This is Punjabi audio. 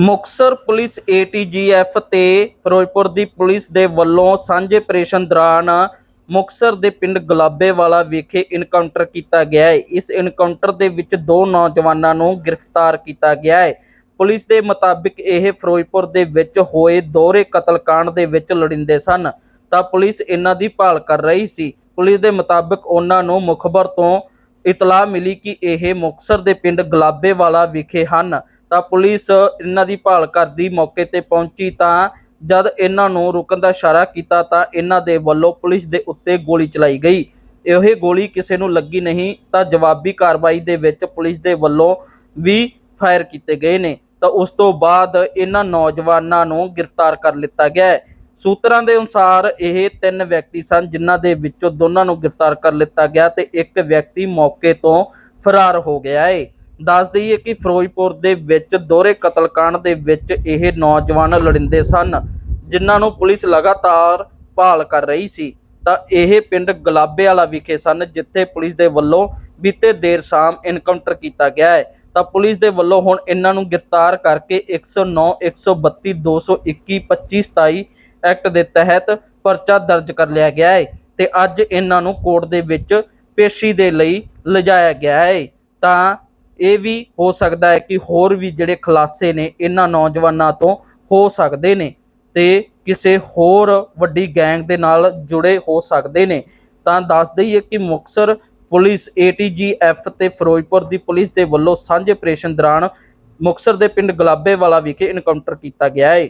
ਮੁਕਸਰ ਪੁਲਿਸ ਏਟੀਜੀਐਫ ਤੇ ਫਿਰੋਜ਼ਪੁਰ ਦੀ ਪੁਲਿਸ ਦੇ ਵੱਲੋਂ ਸਾਂਝੇ ਆਪਰੇਸ਼ਨ ਦੌਰਾਨ ਮੁਕਸਰ ਦੇ ਪਿੰਡ ਗੁਲਾਬੇਵਾਲਾ ਵਿਖੇ ਇਨਕਾਊਂਟਰ ਕੀਤਾ ਗਿਆ ਹੈ। ਇਸ ਇਨਕਾਊਂਟਰ ਦੇ ਵਿੱਚ ਦੋ ਨੌਜਵਾਨਾਂ ਨੂੰ ਗ੍ਰਿਫਤਾਰ ਕੀਤਾ ਗਿਆ ਹੈ। ਪੁਲਿਸ ਦੇ ਮੁਤਾਬਿਕ ਇਹ ਫਿਰੋਜ਼ਪੁਰ ਦੇ ਵਿੱਚ ਹੋਏ ਦੋਹਰੇ ਕਤਲकांड ਦੇ ਵਿੱਚ ਲੜਿੰਦੇ ਸਨ, ਤਾਂ ਪੁਲਿਸ ਇਹਨਾਂ ਦੀ ਭਾਲ ਕਰ ਰਹੀ ਸੀ। ਪੁਲਿਸ ਦੇ ਮੁਤਾਬਿਕ ਉਹਨਾਂ ਨੂੰ ਮੁਖਬਰ ਤੋਂ ਇਤਲਾਹ ਮਿਲੀ ਕਿ ਇਹ ਮੁਕਸਰ ਦੇ ਪਿੰਡ ਗੁਲਾਬੇਵਾਲਾ ਵਿਖੇ ਹਨ। ਤਾਂ ਪੁਲਿਸ ਇਹਨਾਂ ਦੀ ਭਾਲ ਕਰਦੀ ਮੌਕੇ ਤੇ ਪਹੁੰਚੀ ਤਾਂ ਜਦ ਇਹਨਾਂ ਨੂੰ ਰੁਕਣ ਦਾ ਇਸ਼ਾਰਾ ਕੀਤਾ ਤਾਂ ਇਹਨਾਂ ਦੇ ਵੱਲੋਂ ਪੁਲਿਸ ਦੇ ਉੱਤੇ ਗੋਲੀ ਚਲਾਈ ਗਈ। ਇਹ ਗੋਲੀ ਕਿਸੇ ਨੂੰ ਲੱਗੀ ਨਹੀਂ ਤਾਂ ਜਵਾਬੀ ਕਾਰਵਾਈ ਦੇ ਵਿੱਚ ਪੁਲਿਸ ਦੇ ਵੱਲੋਂ ਵੀ ਫਾਇਰ ਕੀਤੇ ਗਏ ਨੇ। ਤਾਂ ਉਸ ਤੋਂ ਬਾਅਦ ਇਹਨਾਂ ਨੌਜਵਾਨਾਂ ਨੂੰ ਗ੍ਰਿਫਤਾਰ ਕਰ ਲਿੱਤਾ ਗਿਆ ਹੈ। ਸੂਤਰਾਂ ਦੇ ਅਨੁਸਾਰ ਇਹ ਤਿੰਨ ਵਿਅਕਤੀ ਸਨ ਜਿਨ੍ਹਾਂ ਦੇ ਵਿੱਚੋਂ ਦੋਨਾਂ ਨੂੰ ਗ੍ਰਿਫਤਾਰ ਕਰ ਲਿੱਤਾ ਗਿਆ ਤੇ ਇੱਕ ਵਿਅਕਤੀ ਮੌਕੇ ਤੋਂ ਫਰਾਰ ਹੋ ਗਿਆ ਹੈ ਦੱਸ ਦਈਏ ਕਿ ਫਿਰੋਜ਼ਪੁਰ ਦੇ ਵਿੱਚ ਦੋਹਰੇ ਕਤਲकांड ਦੇ ਵਿੱਚ ਇਹ ਨੌਜਵਾਨ ਲੜਿੰਦੇ ਸਨ, ਜਿਨ੍ਹਾਂ ਨੂੰ ਪੁਲਿਸ ਲਗਾਤਾਰ ਭਾਲ ਕਰ ਰਹੀ ਸੀ। ਤਾਂ ਇਹ ਪਿੰਡ ਗੁਲਾਬੇ ਵਾਲਾ ਵਿਖੇ ਸਨ, ਜਿੱਥੇ ਪੁਲਿਸ ਦੇ ਵੱਲੋਂ ਬੀਤੇ ਦੇਰ ਸ਼ਾਮ ਇਨਕਾਊਂਟਰ ਕੀਤਾ ਗਿਆ ਹੈ। ਤਾਂ ਪੁਲਿਸ ਦੇ ਵੱਲੋਂ ਹੁਣ ਇਹਨਾਂ ਨੂੰ ਗ੍ਰਿਫਤਾਰ ਕਰਕੇ 109 132 221 25 27 ਐਕਟ ਦੇ ਤਹਿਤ ਪਰਚਾ ਦਰਜ ਕਰ ਲਿਆ ਗਿਆ ਹੈ ਤੇ ਅੱਜ ਇਹਨਾਂ ਨੂੰ ਕੋਰਟ ਦੇ ਵਿੱਚ ਪੇਸ਼ੀ ਦੇ ਲਈ ਲਿਜਾਇਆ ਗਿਆ ਹੈ। ਤਾਂ ਇਹ ਵੀ ਹੋ ਸਕਦਾ ਹੈ ਕਿ ਹੋਰ ਵੀ ਜਿਹੜੇ ਖੁਲਾਸੇ ਨੇ ਇਹਨਾਂ ਨੌਜਵਾਨਾਂ ਤੋਂ ਹੋ ਸਕਦੇ ਨੇ ਤੇ ਕਿਸੇ ਹੋਰ ਵੱਡੀ ਗੈਂਗ ਦੇ ਨਾਲ ਜੁੜੇ ਹੋ ਸਕਦੇ ਨੇ। ਤਾਂ ਦੱਸ ਦਈਏ ਕਿ ਮੁਕਸਰ ਪੁਲਿਸ ਏਟੀਜੀਐਫ ਤੇ ਫਿਰੋਜ਼ਪੁਰ ਦੀ ਪੁਲਿਸ ਦੇ ਵੱਲੋਂ ਸਾਂਝੇ ਆਪਰੇਸ਼ਨ ਦੌਰਾਨ ਮੁਕਸਰ ਦੇ ਪਿੰਡ ਗੁਲਾਬੇਵਾਲਾ ਵਿਖੇ ਇਨਕਾਊਂਟਰ ਕੀਤਾ ਗਿਆ ਹੈ